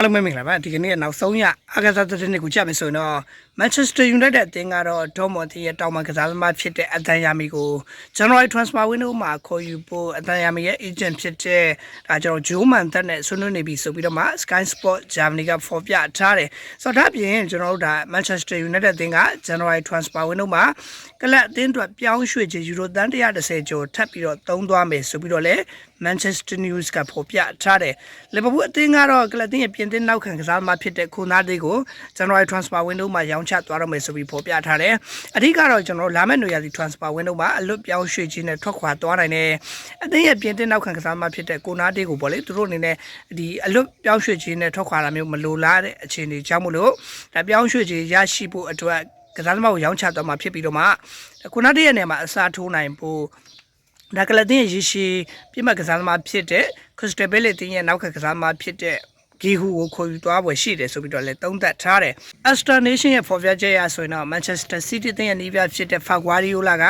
အားလုံးပဲမင်္ဂလာပါဒီကနေ့ကနောက်ဆုံးရအာဂါသသတင်းတွေကိုကြားမယ်ဆိုရင်တော့ Manchester United အသင်းကတော့ Dortmund ရဲ့တောင်ပံကစားသမားဖြစ်တဲ့အတန်ယာမီကို January transfer window မှာခေါ်ယူဖို့အတန်ယာမီရဲ့ agent ဖြစ်တဲ့ဒါကျွန်တော် Joe Mantan နဲ့ဆွေးနွေးနေပြီဆိုပြီးတော့မှ Sky Sport Germany ကဖော်ပြထားတယ်ဆိုတော့ဒါပြင်ကျွန်တော်တို့ဒါ Manchester United အသင်းက January transfer window မှာကလပ်အသင်းအတွက်ပြောင်းရွှေ့ခြင်းယူရိုသန်း130ကျော်ထပ်ပြီးတော့သုံးသွားမယ်ဆိုပြီးတော့လည်း Manchester News ကဖော်ပြထားတယ်လီဗာပူးအသင်းကတော့ကလပ်အသင်းရဲ့ပြင်သစ်နောက်ခံကစားသမားဖြစ်တဲ့ခုနာဒေးကို January transfer window မှာရောင်းချသွားတော့မယ်ဆိုပြီးဖော်ပြထားတယ်အဓိကတော့ကျွန်တော်လာမယ့်နွေရာသီ transfer window မှာအလွတ်ပြောင်းရွှေ့ခြင်းနဲ့ထွက်ခွာသွားနိုင်တယ်အသင်းရဲ့ပြင်သစ်နောက်ခံကစားသမားဖြစ်တဲ့ကိုနာဒေးကိုပေါ့လေသူတို့အနေနဲ့ဒီအလွတ်ပြောင်းရွှေ့ခြင်းနဲ့ထွက်ခွာတာမျိုးမလိုလားတဲ့အခြေအနေကြောင့်မလို့ဒါပြောင်းရွှေ့ခြင်းရရှိဖို့အတွက်ကစားသမားကိုရောင်းချသွားမှာဖြစ်ပြီးတော့မှခုနာဒေးရဲ့နေရာမှာအစားထိုးနိုင်ဖို့ဒါကလတင်ရဲ့ရရှိပြမကစားသမားဖြစ်တဲ့ခရစ်စတယ်ဘဲလေတင်ရဲ့နောက်ကကစားသမားဖြစ်တဲ့ ဂီဟူကိုခေါ်ယူသွားပွဲရှိတယ်ဆိုပြီးတော့လည်းသုံးသပ်ထားတယ်။ Astra Nation ရဲ့ forward ချက်ရဆိုရင်တော့ Manchester City တင်ရဲ့နီးပြဖြစ်တဲ့ Faguardiola က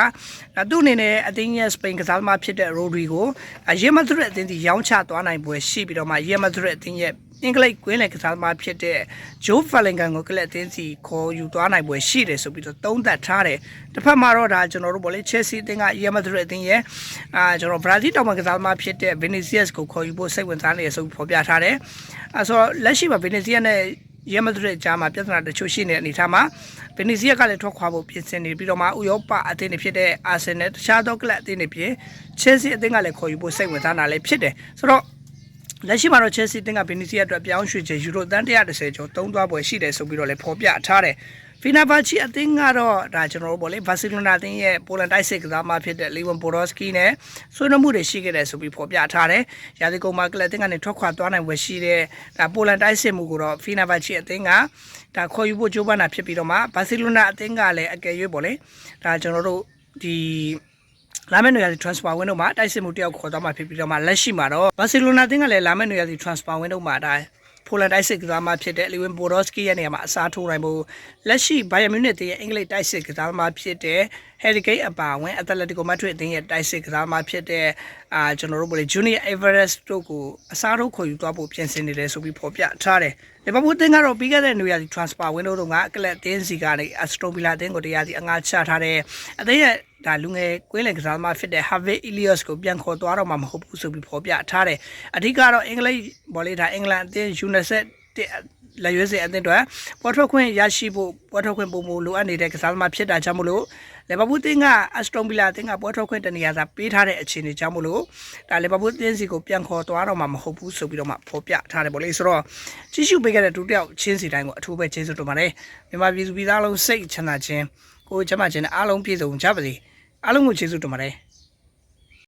ဒါသူ့အနေနဲ့အသင်းရဲ့ Spain ကစားသမားဖြစ်တဲ့ Rodri ကိုအရင်မှသူ့ရဲ့အသင်းဒီရောင်းချသွားနိုင်ပွဲရှိပြီးတော့မှရင်မှသူ့ရဲ့အသင်းရဲ့ အင်္ဂလိပ်ကွင်းလယ်ကစားသမားဖြစ်တဲ့ဂျိုးဖလင်ကန်ကိုကလပ်အသင်းစီခေါ်ယူသွားနိုင်ပွဲရှိတယ်ဆိုပြီးတော့သုံးသပ်ထားတယ်။တစ်ဖက်မှာတော့ဒါကျွန်တော်တို့ဗောလေချက်စီအသင်းကရီယယ်မက်ဒရစ်အသင်းရဲ့အာကျွန်တော်ဘရာဇီးတောင်ပံကစားသမားဖြစ်တဲ့ဗီနီစီယက်စ်ကိုခေါ်ယူဖို့စိတ်ဝင်စားနေရဆိုပြီးဖော်ပြထားတယ်။အဲဆိုတော့လက်ရှိမှာဗီနီစီယက်နဲ့ရီယယ်မက်ဒရစ်ကြားမှာပြဿနာတချို့ရှိနေတဲ့အနေအထားမှာဗီနီစီယက်ကလည်းထွက်ခွာဖို့ပြင်ဆင်နေပြီးတော့မှဥရောပအသင်းတွေဖြစ်တဲ့အာဆင်နယ်တခြားသောကလပ်အသင်းတွေဖြစ်ချက်စီအသင်းကလည်းခေါ်ယူဖို့စိတ်ဝင်စားတာလည်းဖြစ်တယ်။ဆိုတော့ လက်ရှိမှာတော့ Chelsea တင်ကဘီနီစီယာအတွက်ပြောင်းရွှေ့ချေယူရိုတန်130ကျော်သုံးသွားပွဲရှိတယ်ဆိုပြီးတော့လည်းဖော်ပြထားတယ်ဖီနာဘာချီအသင်းကတော့ဒါကျွန်တော်တို့ပေါ့လေဘာစီလိုနာအသင်းရဲ့ပိုလန်တိုက်စစ်ကစားမဖြစ်တဲ့လီဝန်ပိုရော့စကီနဲ့ဆွေးနွေးမှုတွေရှိခဲ့တယ်ဆိုပြီးဖော်ပြထားတယ်။ရာသီကုန်မှာကလပ်အသင်းကနေထွက်ခွာသွားနိုင်ဝယ်ရှိတဲ့ဒါပိုလန်တိုက်စစ်မှုကိုတော့ဖီနာဘာချီအသင်းကဒါခေါ်ယူဖို့ကြိုးပမ်းတာဖြစ်ပြီးတော့မှဘာစီလိုနာအသင်းကလည်းအကယ်၍ပေါ့လေဒါကျွန်တော်တို့ဒီ လာမယ့်နေရာစီ transfer window မှာတိုက်စစ်မှုတယောက်ခေါ်သွားမှာဖြစ်ပြီးတော့မှလက်ရှိမှာတော့ဘာစီလိုနာအသင်းကလည်းလာမယ့်နေရာစီ transfer window မှာဒါဖိုလန်တိုက်စစ်ကစားမဖြစ်တဲ့လီဝင်ဘိုရော့စကီရဲ့နေရာမှာအစားထိုးနိုင်ဖို့လက်ရှိဘိုင်ယန်မြူနစ်ရဲ့အင်္ဂလိပ်တိုက်စစ်ကစားမဖြစ်တဲ့ဟယ်ရီကိတ်အပါဝင်အက်တလက်တီကိုမက်ဒရစ်အသင်းရဲ့တိုက်စစ်ကစားမဖြစ်တဲ့အာကျွန်တော်တို့ပြောလေဂျူနီယာအေဗာရက်စ်တို့ကိုအစားထိုးခေါ်ယူသွားဖို့ပြင်ဆင်နေတယ်ဆိုပြီးဖော်ပြထားတယ်လီဗာပူးအသင်းကတော့ပြီးခဲ့တဲ့နေရာစီ transfer window တုန်းကကလပ်အသင်းစီကနေအစတိုဗီလာအသင်းကိုတရားစီအငှားချထားတဲ့အသင်းရဲ့ဒါလူငယ်ကွင်းလယ်ကစားသမားဖြစ်တဲ့ Harvey Elias ကိုပြန်ခေါ်သွားတော့မှာမဟုတ်ဘူးဆိုပြီးဖော်ပြထားတယ်အဓိကတော့အင်္ဂလိပ်ဘော်လေးဒါအင်္ဂလန်အသင်း United လက်ရွေးစင်အသင်းတွေပေါ်ထွက်ခွင့်ရရှိဖို့ပေါ်ထွက်ခွင့်ပုံမလိုအပ်နေတဲ့ကစားသမားဖြစ်တာကြောင့်မလို့လီဗာပူးတင်းကအစတိုဗီလာတင်းကပေါ်ထွက်ခွင့်တနေရာသာပေးထားတဲ့အခြေအနေကြောင့်မလို့ဒါလီဗာပူးတင်းစီကိုပြန်ခေါ်သွားတော့မှာမဟုတ်ဘူးဆိုပြီးတော့မှဖော်ပြထားတယ်ပေါ့လေဆိုတော့ကြီးစုပေးခဲ့တဲ့ဒုတိယချင်းစီတိုင်းကိုအထူးပဲကျေးဇူးတင်ပါတယ်မြန်မာပြည်သူပြည်သားလုံးစိတ်ချမ်းသာခြင်းကိုယ်ချမ်းသာခြင်းနဲ့အားလုံးပြည့်စုံကြပါစေအားလုံးကိုကျေးဇူးတင်ပါတယ်